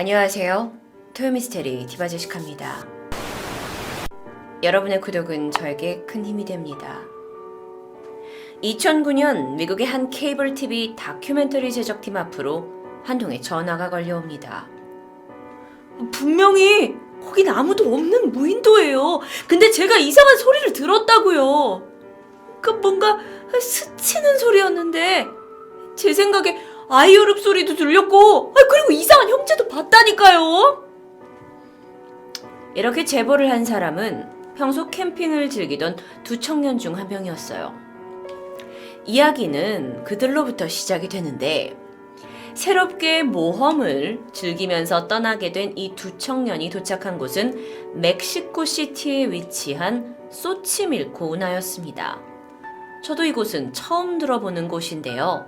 안녕하세요. 토요미스테리 디바제시카입니다. 여러분의 구독은 저에게 큰 힘이 됩니다. 2009년 미국의 한 케이블 TV 다큐멘터리 제작팀 앞으로 한 통의 전화가 걸려옵니다. 분명히 거긴 아무도 없는 무인도예요. 근데 제가 이상한 소리를 들었다고요. 그 뭔가 스치는 소리였는데 제 생각에 아이오릅 소리도 들렸고 아, 그리고 이상한 형체도 봤다니까요. 이렇게 제보를 한 사람은 평소 캠핑을 즐기던 두 청년 중 한 명이었어요. 이야기는 그들로부터 시작이 되는데 새롭게 모험을 즐기면서 떠나게 된 이 두 청년이 도착한 곳은 멕시코 시티에 위치한 소치밀코 운하였습니다. 저도 이곳은 처음 들어보는 곳인데요.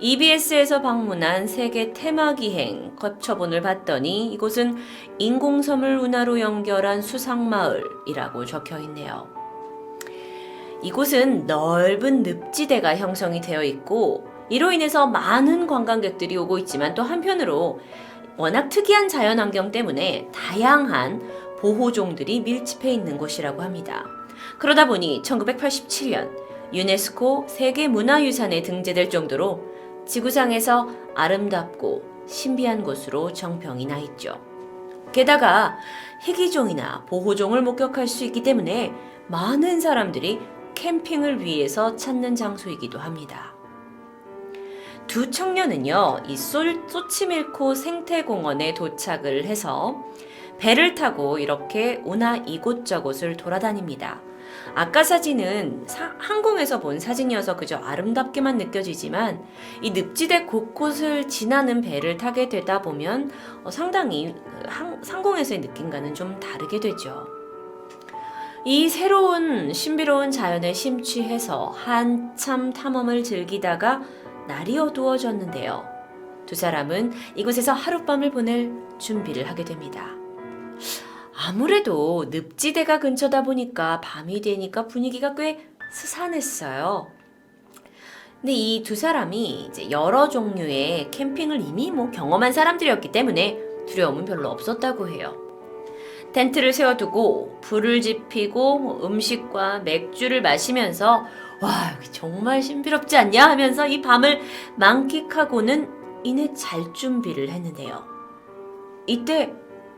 EBS에서 방문한 세계 테마기행 거쳐본을 봤더니 이곳은 인공섬을 운하로 연결한 수상마을이라고 적혀 있네요. 이곳은 넓은 늪지대가 형성이 되어 있고 이로 인해서 많은 관광객들이 오고 있지만 또 한편으로 워낙 특이한 자연 환경 때문에 다양한 보호종들이 밀집해 있는 곳이라고 합니다. 그러다 보니 1987년 유네스코 세계문화유산에 등재될 정도로 지구상에서 아름답고 신비한 곳으로 정평이 나 있죠. 게다가 희귀종이나 보호종을 목격할 수 있기 때문에 많은 사람들이 캠핑을 위해서 찾는 장소이기도 합니다. 두 청년은요, 이 솔, 소치밀코 생태공원에 도착을 해서 배를 타고 이렇게 운하 이곳저곳을 돌아다닙니다. 아까 사진은 사- 항공에서 본 사진이어서 그저 아름답게만 느껴지지만 이 늪지대 곳곳을 지나는 배를 타게 되다 보면 어, 상당히 그 항- 상공에서의 느낌과는 좀 다르게 되죠. 이 새로운 신비로운 자연에 심취해서 한참 탐험을 즐기다가 날이 어두워졌는데요. 두 사람은 이곳에서 하룻밤을 보낼 준비를 하게 됩니다. 아무래도 늪지대가 근처다 보니까 밤이 되니까 분위기가 꽤 스산했어요. 근데 이 두 사람이 이제 여러 종류의 캠핑을 이미 뭐 경험한 사람들이었기 때문에 두려움은 별로 없었다고 해요. 텐트를 세워두고 불을 지피고 뭐 음식과 맥주를 마시면서 와 정말 신비롭지 않냐 하면서 이 밤을 만끽하고는 이내 잘 준비를 했는데요. 이때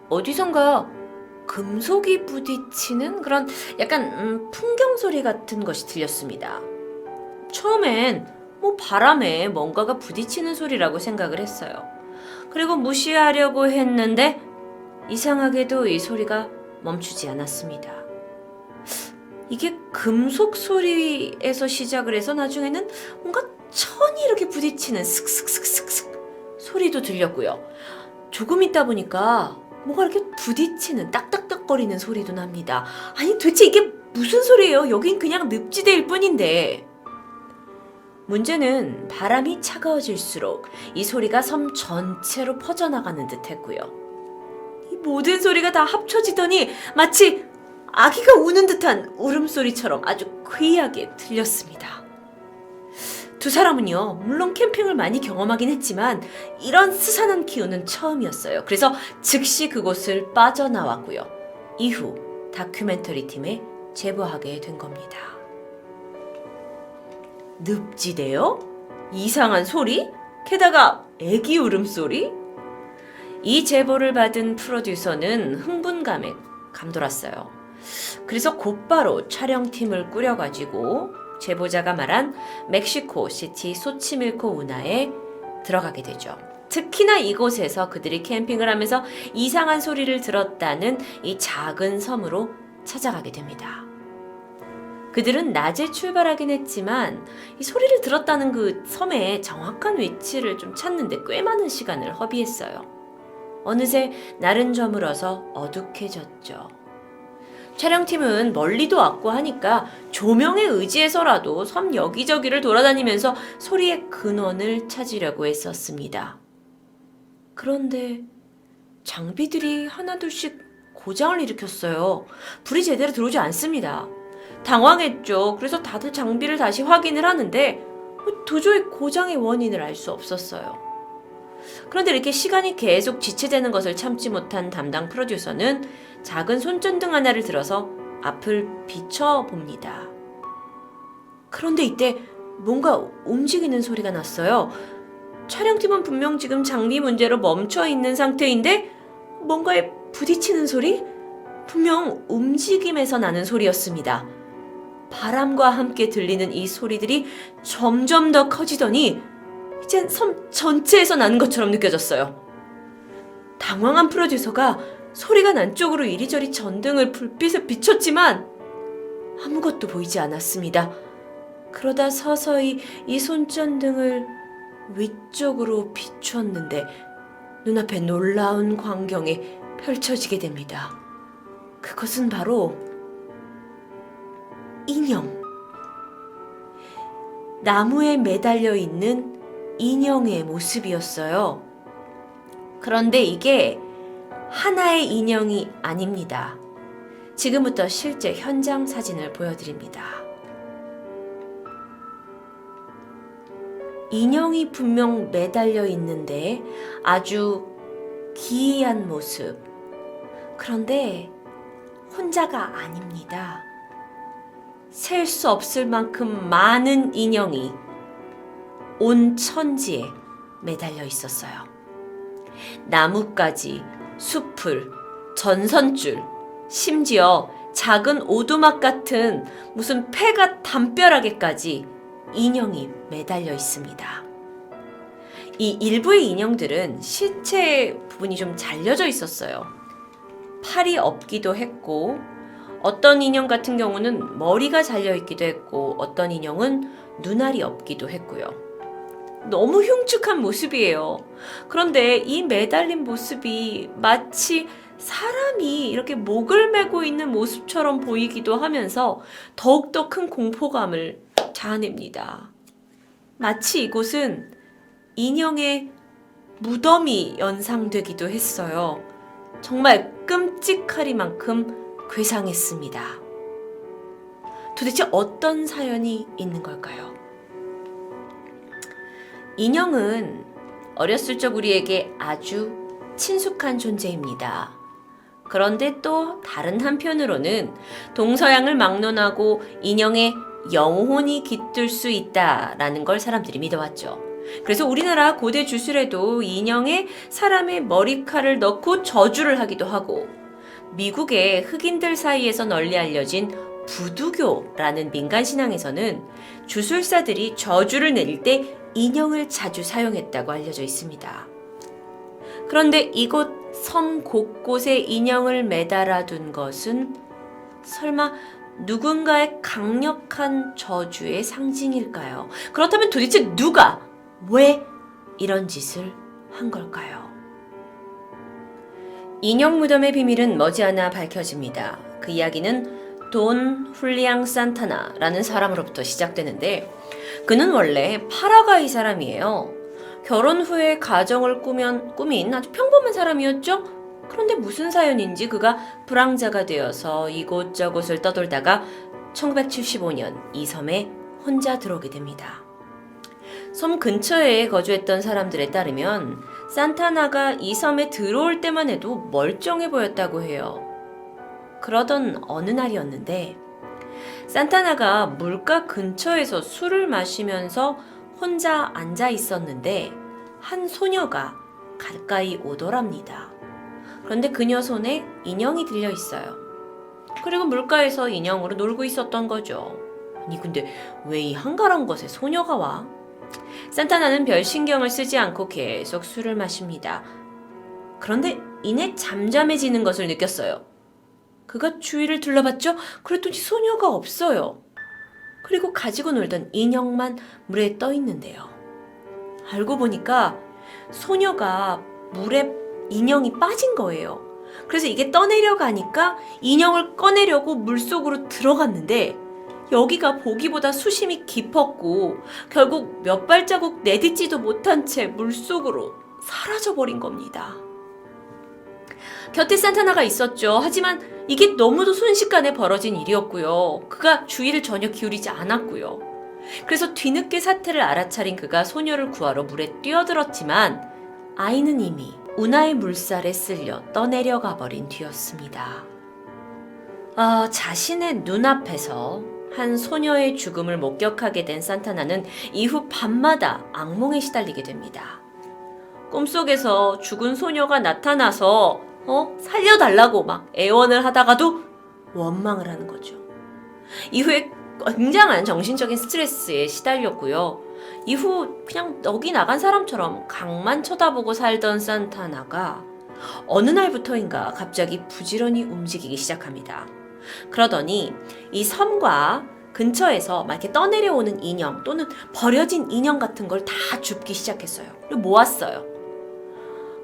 어디선가 금속이 부딪히는 그런 약간 음, 풍경 소리 같은 것이 들렸습니다. 처음엔 뭐 바람에 뭔가가 부딪히는 소리라고 생각을 했어요. 그리고 무시하려고 했는데 이상하게도 이 소리가 멈추지 않았습니다. 이게 금속 소리에서 시작을 해서 나중에는 뭔가 천이 이렇게 부딪히는 슥슥슥슥슥 소리도 들렸고요. 조금 있다 보니까 뭐가 이렇게 부딪히는 딱딱딱거리는 소리도 납니다. 아니 도대체 이게 무슨 소리예요? 여긴 그냥 늪지대일 뿐인데. 문제는 바람이 차가워질수록 이 소리가 섬 전체로 퍼져나가는 듯 했고요. 이 모든 소리가 다 합쳐지더니 마치 아기가 우는 듯한 울음소리처럼 아주 괴이하게 들렸습니다. 두 사람은요, 물론 캠핑을 많이 경험하긴 했지만 이런 스산한 기운은 처음이었어요. 그래서 즉시 그곳을 빠져나왔고요. 이후 다큐멘터리 팀에 제보하게 된 겁니다. 늪지대요? 이상한 소리? 게다가 애기 울음소리? 이 제보를 받은 프로듀서는 흥분감에 감돌았어요. 그래서 곧바로 촬영팀을 꾸려가지고 제보자가 말한 멕시코 시티 소치밀코 운하에 들어가게 되죠. 특히나 이곳에서 그들이 캠핑을 하면서 이상한 소리를 들었다는 이 작은 섬으로 찾아가게 됩니다. 그들은 낮에 출발하긴 했지만 이 소리를 들었다는 그 섬의 정확한 위치를 좀 찾는데 꽤 많은 시간을 허비했어요. 어느새 날은 저물어서 어둑해졌죠. 촬영팀은 멀리도 왔고 하니까 조명에 의지해서라도 섬 여기저기를 돌아다니면서 소리의 근원을 찾으려고 했었습니다. 그런데 장비들이 하나둘씩 고장을 일으켰어요. 불이 제대로 들어오지 않습니다. 당황했죠. 그래서 다들 장비를 다시 확인을 하는데 도저히 고장의 원인을 알 수 없었어요. 그런데 이렇게 시간이 계속 지체되는 것을 참지 못한 담당 프로듀서는 작은 손전등 하나를 들어서 앞을 비춰봅니다. 그런데 이때 뭔가 움직이는 소리가 났어요. 촬영팀은 분명 지금 장비 문제로 멈춰 있는 상태인데 뭔가에 부딪히는 소리? 분명 움직임에서 나는 소리였습니다. 바람과 함께 들리는 이 소리들이 점점 더 커지더니 이젠 섬 전체에서 나는 것처럼 느껴졌어요. 당황한 프로듀서가 소리가 난 쪽으로 이리저리 전등을 불빛에 비췄지만 아무것도 보이지 않았습니다. 그러다 서서히 이 손전등을 위쪽으로 비추었는데 눈앞에 놀라운 광경이 펼쳐지게 됩니다. 그것은 바로 인형. 나무에 매달려 있는 인형의 모습이었어요. 그런데 이게 하나의 인형이 아닙니다. 지금부터 실제 현장 사진을 보여드립니다. 인형이 분명 매달려 있는데 아주 기이한 모습. 그런데 혼자가 아닙니다. 셀 수 없을 만큼 많은 인형이 온 천지에 매달려 있었어요. 나뭇가지, 숲을, 전선줄, 심지어 작은 오두막 같은 무슨 폐가 담벼락에까지 인형이 매달려 있습니다. 이 일부의 인형들은 신체 부분이 좀 잘려져 있었어요. 팔이 없기도 했고, 어떤 인형 같은 경우는 머리가 잘려 있기도 했고, 어떤 인형은 눈알이 없기도 했고요. 너무 흉측한 모습이에요. 그런데 이 매달린 모습이 마치 사람이 이렇게 목을 메고 있는 모습처럼 보이기도 하면서 더욱더 큰 공포감을 자아냅니다. 마치 이곳은 인형의 무덤이 연상되기도 했어요. 정말 끔찍하리만큼 괴상했습니다. 도대체 어떤 사연이 있는 걸까요? 인형은 어렸을 적 우리에게 아주 친숙한 존재입니다. 그런데 또 다른 한편으로는 동서양을 막론하고 인형의 영혼이 깃들 수 있다라는 걸 사람들이 믿어왔죠. 그래서 우리나라 고대 주술에도 인형에 사람의 머리칼을 넣고 저주를 하기도 하고 미국의 흑인들 사이에서 널리 알려진 부두교라는 민간 신앙에서는 주술사들이 저주를 내릴 때 인형을 자주 사용했다고 알려져 있습니다. 그런데 이곳 섬 곳곳에 인형을 매달아 둔 것은 설마 누군가의 강력한 저주의 상징일까요? 그렇다면 도대체 누가 왜 이런 짓을 한 걸까요? 인형 무덤의 비밀은 머지않아 밝혀집니다. 그 이야기는 돈 훌리앙 산타나라는 사람으로부터 시작되는데 그는 원래 파라과이 사람이에요. 결혼 후에 가정을 꾸면, 꾸민 아주 평범한 사람이었죠? 그런데 무슨 사연인지 그가 불황자가 되어서 이곳저곳을 떠돌다가 1975년 이 섬에 혼자 들어오게 됩니다. 섬 근처에 거주했던 사람들에 따르면 산타나가 이 섬에 들어올 때만 해도 멀쩡해 보였다고 해요. 그러던 어느 날이었는데 산타나가 물가 근처에서 술을 마시면서 혼자 앉아 있었는데 한 소녀가 가까이 오더랍니다. 그런데 그녀 손에 인형이 들려 있어요. 그리고 물가에서 인형으로 놀고 있었던 거죠. 아니 근데 왜 이 한가한 곳에 소녀가 와? 산타나는 별 신경을 쓰지 않고 계속 술을 마십니다. 그런데 이내 잠잠해지는 것을 느꼈어요. 그가 주위를 둘러봤죠? 그랬더니 소녀가 없어요. 그리고 가지고 놀던 인형만 물에 떠 있는데요. 알고 보니까 소녀가 물에 인형이 빠진 거예요. 그래서 이게 떠내려가니까 인형을 꺼내려고 물 속으로 들어갔는데 여기가 보기보다 수심이 깊었고 결국 몇 발자국 내딛지도 못한 채 물 속으로 사라져 버린 겁니다. 곁에 산타나가 있었죠. 하지만 이게 너무도 순식간에 벌어진 일이었고요. 그가 주의를 전혀 기울이지 않았고요. 그래서 뒤늦게 사태를 알아차린 그가 소녀를 구하러 물에 뛰어들었지만 아이는 이미 운하의 물살에 쓸려 떠내려가 버린 뒤였습니다. 아, 자신의 눈앞에서 한 소녀의 죽음을 목격하게 된 산타나는 이후 밤마다 악몽에 시달리게 됩니다. 꿈속에서 죽은 소녀가 나타나서 어? 살려달라고 막 애원을 하다가도 원망을 하는 거죠. 이후에 굉장한 정신적인 스트레스에 시달렸고요. 이후 그냥 넋이 나간 사람처럼 강만 쳐다보고 살던 산타나가 어느 날부터인가 갑자기 부지런히 움직이기 시작합니다. 그러더니 이 섬과 근처에서 막 이렇게 떠내려오는 인형 또는 버려진 인형 같은 걸 다 줍기 시작했어요. 모았어요.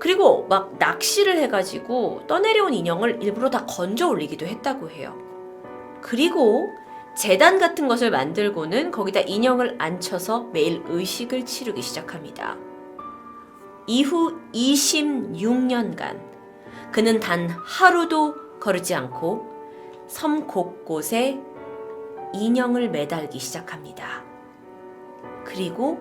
그리고 막 낚시를 해가지고 떠내려온 인형을 일부러 다 건져 올리기도 했다고 해요. 그리고 재단 같은 것을 만들고는 거기다 인형을 앉혀서 매일 의식을 치르기 시작합니다. 이후 26년간 그는 단 하루도 거르지 않고 섬 곳곳에 인형을 매달기 시작합니다. 그리고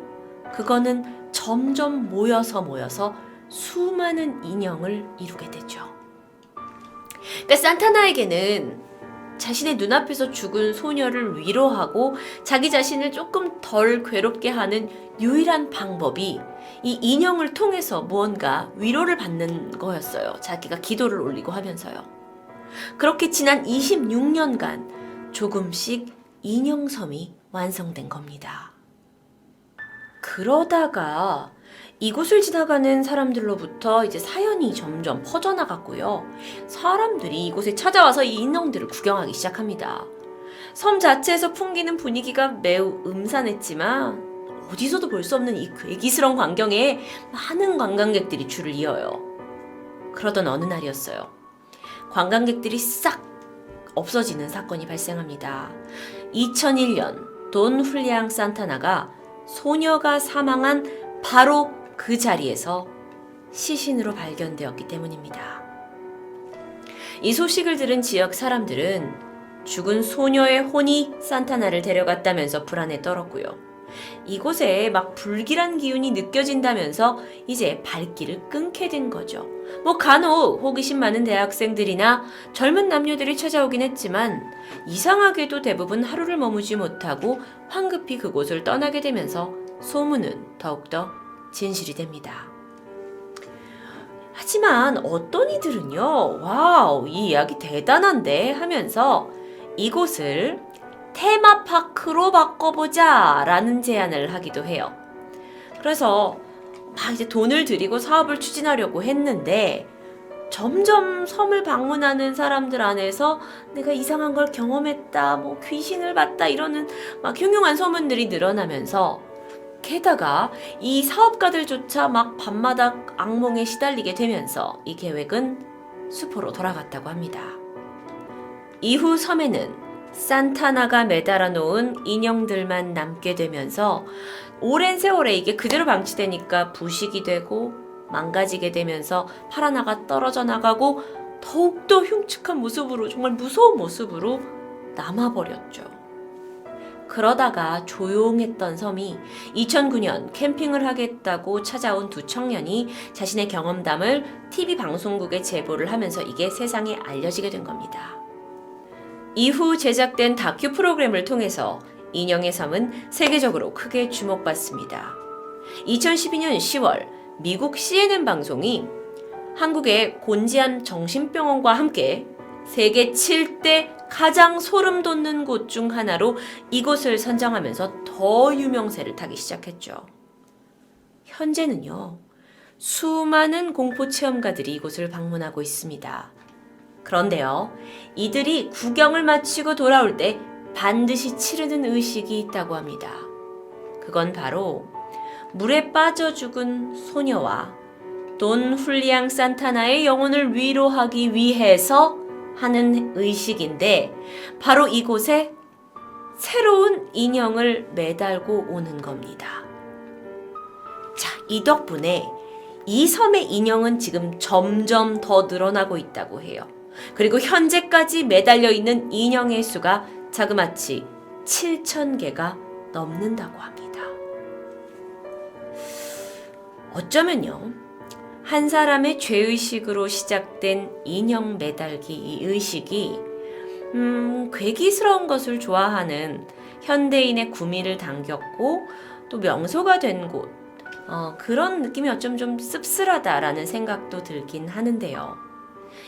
그거는 점점 모여서 모여서 수많은 인형을 이루게 되죠. 그러니까 산타나에게는 자신의 눈앞에서 죽은 소녀를 위로하고 자기 자신을 조금 덜 괴롭게 하는 유일한 방법이 이 인형을 통해서 무언가 위로를 받는 거였어요. 자기가 기도를 올리고 하면서요. 그렇게 지난 26년간 조금씩 인형섬이 완성된 겁니다. 그러다가 이곳을 지나가는 사람들로부터 이제 사연이 점점 퍼져나갔고요. 사람들이 이곳에 찾아와서 이 인형들을 구경하기 시작합니다. 섬 자체에서 풍기는 분위기가 매우 음산했지만 어디서도 볼 수 없는 이 괴기스러운 광경에 많은 관광객들이 줄을 이어요. 그러던 어느 날이었어요. 관광객들이 싹 없어지는 사건이 발생합니다. 2001년 돈 훌리앙 산타나가 소녀가 사망한 바로 그 자리에서 시신으로 발견되었기 때문입니다. 이 소식을 들은 지역 사람들은 죽은 소녀의 혼이 산타나를 데려갔다면서 불안에 떨었고요. 이곳에 막 불길한 기운이 느껴진다면서 이제 발길을 끊게 된 거죠. 뭐 간혹 호기심 많은 대학생들이나 젊은 남녀들이 찾아오긴 했지만 이상하게도 대부분 하루를 머무지 못하고 황급히 그곳을 떠나게 되면서 소문은 더욱더 진실이 됩니다. 하지만 어떤 이들은요, 와우, 이 이야기 대단한데 하면서 이곳을 테마파크로 바꿔보자 라는 제안을 하기도 해요. 그래서 막 이제 돈을 들이고 사업을 추진하려고 했는데 점점 섬을 방문하는 사람들 안에서 내가 이상한 걸 경험했다, 뭐 귀신을 봤다 이러는 막 흉흉한 소문들이 늘어나면서 게다가 이 사업가들조차 막 밤마다 악몽에 시달리게 되면서 이 계획은 수포로 돌아갔다고 합니다. 이후 섬에는 산타나가 매달아 놓은 인형들만 남게 되면서 오랜 세월에 이게 그대로 방치되니까 부식이 되고 망가지게 되면서 파라나가 떨어져 나가고 더욱더 흉측한 모습으로 정말 무서운 모습으로 남아버렸죠. 그러다가 조용했던 섬이 2009년 캠핑을 하겠다고 찾아온 두 청년이 자신의 경험담을 TV 방송국에 제보를 하면서 이게 세상에 알려지게 된 겁니다. 이후 제작된 다큐 프로그램을 통해서 인형의 섬은 세계적으로 크게 주목받습니다. 2012년 10월 미국 CNN 방송이 한국의 곤지암 정신병원과 함께 세계 7대 가장 소름 돋는 곳 중 하나로 이곳을 선정하면서 더 유명세를 타기 시작했죠. 현재는요, 수많은 공포 체험가들이 이곳을 방문하고 있습니다. 그런데요, 이들이 구경을 마치고 돌아올 때 반드시 치르는 의식이 있다고 합니다. 그건 바로 물에 빠져 죽은 소녀와 돈 훌리앙 산타나의 영혼을 위로하기 위해서 하는 의식인데 바로 이곳에 새로운 인형을 매달고 오는 겁니다. 자, 이 덕분에 이 섬의 인형은 지금 점점 더 늘어나고 있다고 해요. 그리고 현재까지 매달려 있는 인형의 수가 자그마치 7천 개가 넘는다고 합니다. 어쩌면요. 한 사람의 죄의식으로 시작된 인형 매달기 이 의식이 음, 괴기스러운 것을 좋아하는 현대인의 구미를 당겼고 또 명소가 된 곳. 어, 그런 느낌이 어쩜 좀 씁쓸하다라는 생각도 들긴 하는데요.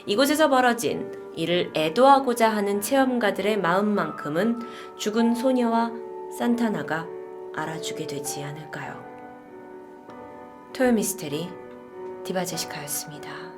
이곳에서 벌어진 이를 애도하고자 하는 체험가들의 마음만큼은 죽은 소녀와 산타나가 알아주게 되지 않을까요? 토요 미스테리 디바 제시카였습니다.